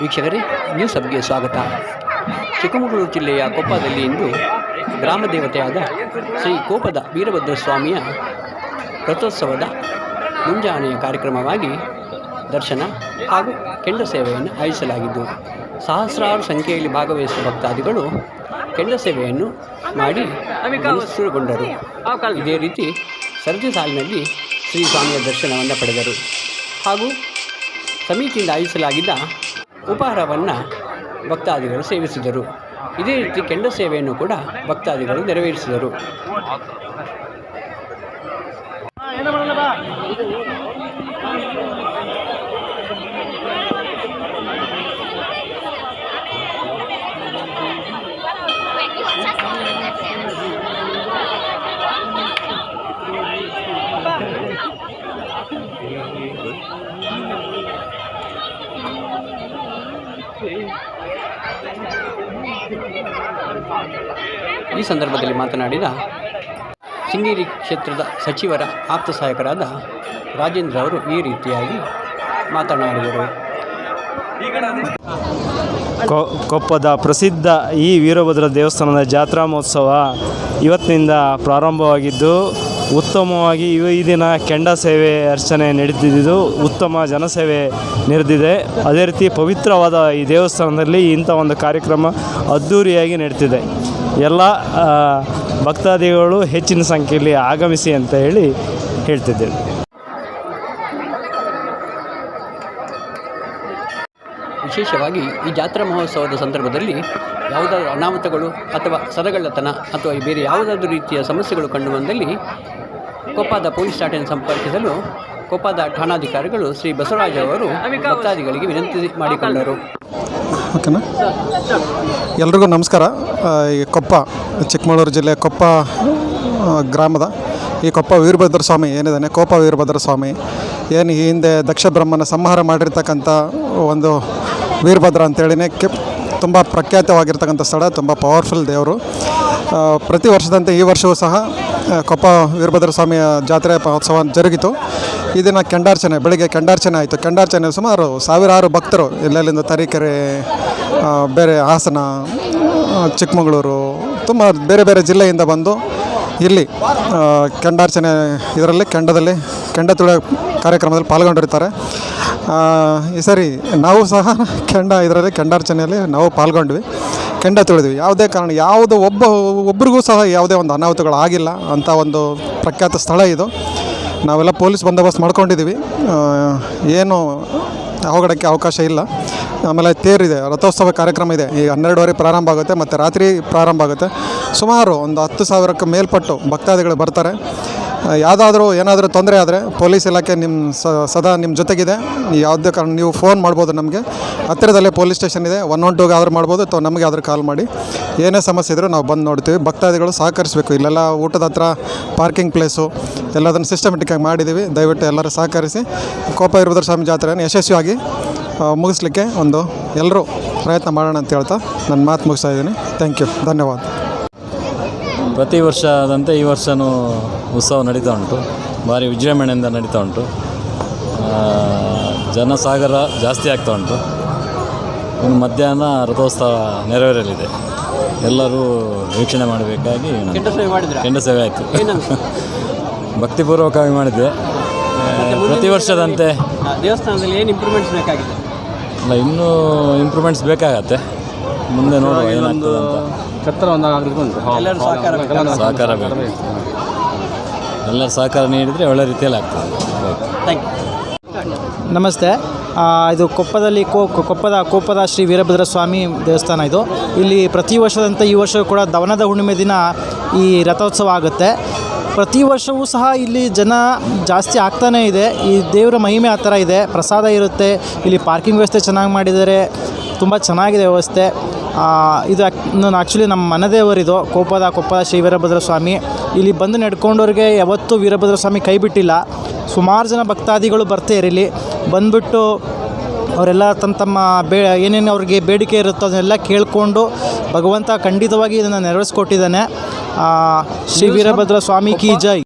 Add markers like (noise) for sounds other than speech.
ವೀಕ್ಷಕರೇ ನ್ಯೂಸ್ ಹಬ್ಗೆ ಸ್ವಾಗತ. ಚಿಕ್ಕಮಗಳೂರು ಜಿಲ್ಲೆಯ ಕೊಪ್ಪದಲ್ಲಿ ಇಂದು ಗ್ರಾಮ ದೇವತೆಯಾದ ಶ್ರೀ ಕೋಪದ ವೀರಭದ್ರ ಸ್ವಾಮಿಯ ರಥೋತ್ಸವದ ಮುಂಜಾನೆಯ ಕಾರ್ಯಕ್ರಮವಾಗಿ ದರ್ಶನ ಹಾಗೂ ಕೆಂಡ ಸೇವೆಯನ್ನು ಆಯೋಜಿಸಲಾಗಿದ್ದು, ಸಹಸ್ರಾರು ಸಂಖ್ಯೆಯಲ್ಲಿ ಭಾಗವಹಿಸುವ ಭಕ್ತಾದಿಗಳು ಕೆಂಡ ಸೇವೆಯನ್ನು ಮಾಡಿ ಮನಸ್ಸುಗೊಂಡರು ಇದೇ ರೀತಿ ಸರತಿ ಸಾಲಿನಲ್ಲಿ ಶ್ರೀ ಸ್ವಾಮಿಯ ದರ್ಶನವನ್ನು ಪಡೆದರು. ಹಾಗೂ ಸಮಿತಿಯಿಂದ ಆಯೋಜಿಸಲಾಗಿದ್ದ ಉಪಹಾರವನ್ನು ಭಕ್ತಾದಿಗಳು ಸೇವಿಸಿದರು. ಇದೇ ರೀತಿ ಕೆಂಡ ಸೇವೆಯನ್ನು ಕೂಡ ಭಕ್ತಾದಿಗಳು ನೆರವೇರಿಸಿದರು. ಈ ಸಂದರ್ಭದಲ್ಲಿ ಮಾತನಾಡಿದ ಶೃಂಗೇರಿ ಕ್ಷೇತ್ರದ ಸಚಿವರ ಆಪ್ತ ಸಹಾಯಕರಾದ ರಾಜೇಂದ್ರ ಅವರು ಈ ರೀತಿಯಾಗಿ ಮಾತನಾಡಿದರು. ಕೊಪ್ಪದ ಪ್ರಸಿದ್ಧ ಈ ವೀರಭದ್ರ ದೇವಸ್ಥಾನದ ಜಾತ್ರಾ ಮಹೋತ್ಸವ ಇವತ್ತಿನಿಂದ ಪ್ರಾರಂಭವಾಗಿದ್ದು ಉತ್ತಮವಾಗಿ ಇವ- ಈ ದಿನ ಕೆಂಡ ಸೇವೆ ಅರ್ಚನೆ ನಡೀತಿದ್ದು, ಉತ್ತಮ ಜನಸೇವೆ ನಡೆದಿದೆ. ಅದೇ ರೀತಿ ಪವಿತ್ರವಾದ ಈ ದೇವಸ್ಥಾನದಲ್ಲಿ ಇಂಥ ಒಂದು ಕಾರ್ಯಕ್ರಮ ಅದ್ಧೂರಿಯಾಗಿ ನಡೀತಿದೆ. ಎಲ್ಲ ಭಕ್ತಾದಿಗಳು ಹೆಚ್ಚಿನ ಸಂಖ್ಯೆಯಲ್ಲಿ ಆಗಮಿಸಿ ಅಂತ ಹೇಳಿ ಹೇಳ್ತಿದ್ದೇನೆ ವಿಶೇಷವಾಗಿ ಈ ಜಾತ್ರಾ ಮಹೋತ್ಸವದ ಸಂದರ್ಭದಲ್ಲಿ ಯಾವುದಾದ್ರೂ ಅನಾಹುತಗಳು ಅಥವಾ ಸದಗಳ್ಳತನ ಅಥವಾ ಬೇರೆ ಯಾವುದಾದ್ರೂ ರೀತಿಯ ಸಮಸ್ಯೆಗಳು ಕಂಡು ಬಂದಲ್ಲಿ ಕೊಪ್ಪದ ಪೊಲೀಸ್ ಠಾಣೆಯನ್ನು ಸಂಪರ್ಕಿಸಲು ಕೊಪ್ಪದ ಠಾಣಾಧಿಕಾರಿಗಳು ಶ್ರೀ ಬಸವರಾಜ್ ಅವರು ಭಕ್ತಾದಿಗಳಿಗೆ ವಿನಂತಿ ಮಾಡಿಕೊಂಡರು. ಓಕೆನಾ ಎಲ್ರಿಗೂ ನಮಸ್ಕಾರ. ಈ ಕೊಪ್ಪ, ಚಿಕ್ಕಮಗಳೂರು ಜಿಲ್ಲೆ ಕೊಪ್ಪ ಗ್ರಾಮದ ಈ ಕೊಪ್ಪ ವೀರಭದ್ರ ಸ್ವಾಮಿ ಏನಿದ್ದಾನೆ? ಕೋಪ ವೀರಭದ್ರ ಸ್ವಾಮಿ. ಏನು ಈ ಹಿಂದೆ ದಕ್ಷ ಬ್ರಹ್ಮನ ಸಂಹಾರ ಮಾಡಿರ್ತಕ್ಕಂಥ ಒಂದು ವೀರಭದ್ರ ಅಂತೇಳಿನೇ ಕೆ ತುಂಬ ಪ್ರಖ್ಯಾತವಾಗಿರ್ತಕ್ಕಂಥ ಸ್ಥಳ, ತುಂಬ ಪವರ್ಫುಲ್ ದೇವರು. ಪ್ರತಿ ವರ್ಷದಂತೆ ಈ ವರ್ಷವೂ ಸಹ ಕೊಪ್ಪ ವೀರಭದ್ರ ಸ್ವಾಮಿಯ ಜಾತ್ರೆ ಮಹೋತ್ಸವ ಜರುಗಿತು. ಈ ದಿನ ಕೆಂಡಾರ್ಚನೆ, ಬೆಳಿಗ್ಗೆ ಕೆಂಡಾರ್ಚನೆ ಆಯಿತು. ಕೆಂಡಾರ್ಚನೆ ಸುಮಾರು ಸಾವಿರಾರು ಭಕ್ತರು ಎಲ್ಲೆಲ್ಲಿಂದ ತರೀಕೆರೆ ಬೇರೆ ಹಾಸನ ಚಿಕ್ಕಮಗಳೂರು, ತುಂಬ ಬೇರೆ ಬೇರೆ ಜಿಲ್ಲೆಯಿಂದ ಬಂದು ಇಲ್ಲಿ ಕೆಂಡಾರ್ಚನೆ ಇದರಲ್ಲಿ, ಕೆಂಡದಲ್ಲಿ, ಕೆಂಡ ತುಳಿಯೋ ಕಾರ್ಯಕ್ರಮದಲ್ಲಿ ಪಾಲ್ಗೊಂಡಿರ್ತಾರೆ. ಈ ಸರಿ ನಾವು ಸಹ ಕೆಂಡ, ಇದರಲ್ಲಿ ಕೆಂಡಾರ್ಚನೆಯಲ್ಲಿ ನಾವು ಪಾಲ್ಗೊಂಡ್ವಿ. ಕೆಂಡ ತುಳಿದ್ವಿ. ಯಾವುದೇ ಕಾರಣ, ಯಾವುದು ಒಬ್ಬ, ಒಬ್ರಿಗೂ ಸಹ ಯಾವುದೇ ಒಂದು ಅನಾಹುತಗಳು ಆಗಿಲ್ಲ ಅಂತ ಒಂದು ಪ್ರಖ್ಯಾತ ಸ್ಥಳ ಇದು. ನಾವೆಲ್ಲ ಪೊಲೀಸ್ ಬಂದೋಬಸ್ತ್ ಮಾಡ್ಕೊಂಡಿದ್ದೀವಿ. ಏನು ಅವಘಡಕ್ಕೆ ಅವಕಾಶ ಇಲ್ಲ. ಆಮೇಲೆ ತೇರಿದೆ, ರಥೋತ್ಸವ ಕಾರ್ಯಕ್ರಮ ಇದೆ. ಈಗ ಹನ್ನೆರಡುವರೆ ಪ್ರಾರಂಭ ಆಗುತ್ತೆ, ಮತ್ತು ರಾತ್ರಿ ಪ್ರಾರಂಭ ಆಗುತ್ತೆ. ಸುಮಾರು ಒಂದು ಹತ್ತು ಸಾವಿರಕ್ಕೆ ಮೇಲ್ಪಟ್ಟು ಭಕ್ತಾದಿಗಳು ಬರ್ತಾರೆ. ಯಾವುದಾದ್ರೂ ಏನಾದರೂ ತೊಂದರೆ ಆದರೆ ಪೊಲೀಸ್ ಇಲಾಖೆ ನಿಮ್ಮ ಸದಾ ನಿಮ್ಮ ಜೊತೆಗಿದೆ. ಯಾವುದೇ ಕಾರಣ ನೀವು ಫೋನ್ ಮಾಡ್ಬೋದು ನಮಗೆ. ಹತ್ತಿರದಲ್ಲೇ ಪೊಲೀಸ್ ಸ್ಟೇಷನ್ ಇದೆ. ಒನ್ ಒನ್ ಟೂಗೆ ಆದರೂ ಮಾಡ್ಬೋದು. ಅಥವಾ ನಮಗೆ ಆದರೂ ಕಾಲ್ ಮಾಡಿ. ಏನೇ ಸಮಸ್ಯೆ ಇದ್ದರೂ ನಾವು ಬಂದು ನೋಡ್ತೀವಿ. ಭಕ್ತಾದಿಗಳು ಸಹಕರಿಸಬೇಕು. ಇಲ್ಲೆಲ್ಲ ಊಟದ ಹತ್ರ ಪಾರ್ಕಿಂಗ್ ಪ್ಲೇಸು ಎಲ್ಲದನ್ನು ಸಿಸ್ಟಮೆಟಿಕ್ಕಾಗಿ ಮಾಡಿದ್ದೀವಿ. ದಯವಿಟ್ಟು ಎಲ್ಲರೂ ಸಹಕರಿಸಿ. ಕೋಪ ಇರುವುದ್ರ ಸ್ವಾಮಿ ಜಾತ್ರೆಯನ್ನು ಯಶಸ್ವಿಯಾಗಿ ಮುಗಿಸ್ಲಿಕ್ಕೆ ಒಂದು ಎಲ್ಲರೂ ಪ್ರಯತ್ನ ಮಾಡೋಣ ಅಂತ ಹೇಳ್ತಾ ನನ್ನ ಮಾತು ಮುಗಿಸ್ತಾ ಇದ್ದೀನಿ. ಥ್ಯಾಂಕ್ ಯು ಧನ್ಯವಾದ. ಪ್ರತಿ ವರ್ಷದಂತೆ ಈ ವರ್ಷವೂ ಉತ್ಸವ ನಡೀತಾ ಉಂಟು. ಭಾರಿ ವಿಜೃಂಭಣೆಯಿಂದ ನಡೀತಾ ಉಂಟು. ಜನಸಾಗರ ಜಾಸ್ತಿ ಆಗ್ತಾ ಉಂಟು. ಇನ್ನು ಮಧ್ಯಾಹ್ನ ರಥೋತ್ಸವ ನೆರವೇರಲಿದೆ. ಎಲ್ಲರೂ ವೀಕ್ಷಣೆ ಮಾಡಬೇಕಾಗಿ ಕೆಂಡ ಸೇವೆ ಆಯಿತು. (laughs) ಭಕ್ತಿಪೂರ್ವಕವಾಗಿ ಮಾಡಿದ್ದೆ. ಪ್ರತಿ ವರ್ಷದಂತೆ ದೇವಸ್ಥಾನದಲ್ಲಿ ಏನು ಇಂಪ್ರೂವ್ಮೆಂಟ್ಸ್ ಬೇಕಾಗಿದೆ? ಅಲ್ಲ ಇನ್ನೂ ಇಂಪ್ರೂವ್ಮೆಂಟ್ಸ್ ಬೇಕಾಗತ್ತೆ. ಮುಂದೆ ನೋಡುವ ಏನಾಗ್ತದೆ ಅಂತ. ಎಲ್ಲರೂ ಸಹಕಾರ ಬೇಕಾಗುತ್ತೆ. ಸಹಕಾರ ಬೇಕು. ಎಲ್ಲರ ಸಹಕಾರ ನೀಡಿದರೆ ಒಳ್ಳೆ ರೀತಿಯಲ್ಲಿ ಆಗ್ತದೆ. ಥ್ಯಾಂಕ್ ಯು ನಮಸ್ತೆ. ಆ, ಇದು ಕೊಪ್ಪದಲ್ಲಿ ಕೋ ಕೊಪ್ಪದ ಕೋಪದ ಶ್ರೀ ವೀರಭದ್ರ ಸ್ವಾಮಿ ದೇವಸ್ಥಾನ ಇದು. ಇಲ್ಲಿ ಪ್ರತಿ ವರ್ಷದಂತೆ ಈ ವರ್ಷ ಕೂಡ ದವನದ ಹುಣ್ಣಿಮೆ ದಿನ ಈ ರಥೋತ್ಸವ ಆಗುತ್ತೆ. ಪ್ರತಿ ವರ್ಷವೂ ಸಹ ಇಲ್ಲಿ ಜನ ಜಾಸ್ತಿ ಆಗ್ತಾನೇ ಇದೆ. ಈ ದೇವರ ಮಹಿಮೆ ಆ ಥರ ಇದೆ. ಪ್ರಸಾದ ಇರುತ್ತೆ. ಇಲ್ಲಿ ಪಾರ್ಕಿಂಗ್ ವ್ಯವಸ್ಥೆ ಚೆನ್ನಾಗಿ ಮಾಡಿದ್ದಾರೆ. ತುಂಬ ಚೆನ್ನಾಗಿದೆ ವ್ಯವಸ್ಥೆ. ಇದು ನಾನು ಆ್ಯಕ್ಚುಲಿ ನಮ್ಮ ಮನದೇವರಿದು ಕೋಪದ ಕೊಪ್ಪದ ಶ್ರೀ ವೀರಭದ್ರ ಸ್ವಾಮಿ. ಇಲ್ಲಿ ಬಂದು ನಡ್ಕೊಂಡವ್ರಿಗೆ ಯಾವತ್ತೂ ವೀರಭದ್ರ ಸ್ವಾಮಿ ಕೈ ಬಿಟ್ಟಿಲ್ಲ. ಸುಮಾರು ಜನ ಭಕ್ತಾದಿಗಳು ಬರ್ತಾ ಇರಲಿ. ಬಂದ್ಬಿಟ್ಟು ಅವರೆಲ್ಲ ತಮ್ಮ ತಮ್ಮ ಬೇ ಏನೇನು ಅವ್ರಿಗೆ ಬೇಡಿಕೆ ಇರುತ್ತೋ ಅದನ್ನೆಲ್ಲ ಕೇಳಿಕೊಂಡು ಭಗವಂತ ಖಂಡಿತವಾಗಿ ಇದನ್ನು ನೆರವೇರಿಸ್ಕೊಟ್ಟಿದ್ದಾನೆ. ಶ್ರೀ ವೀರಭದ್ರ ಸ್ವಾಮಿ ಕಿ ಜೈ.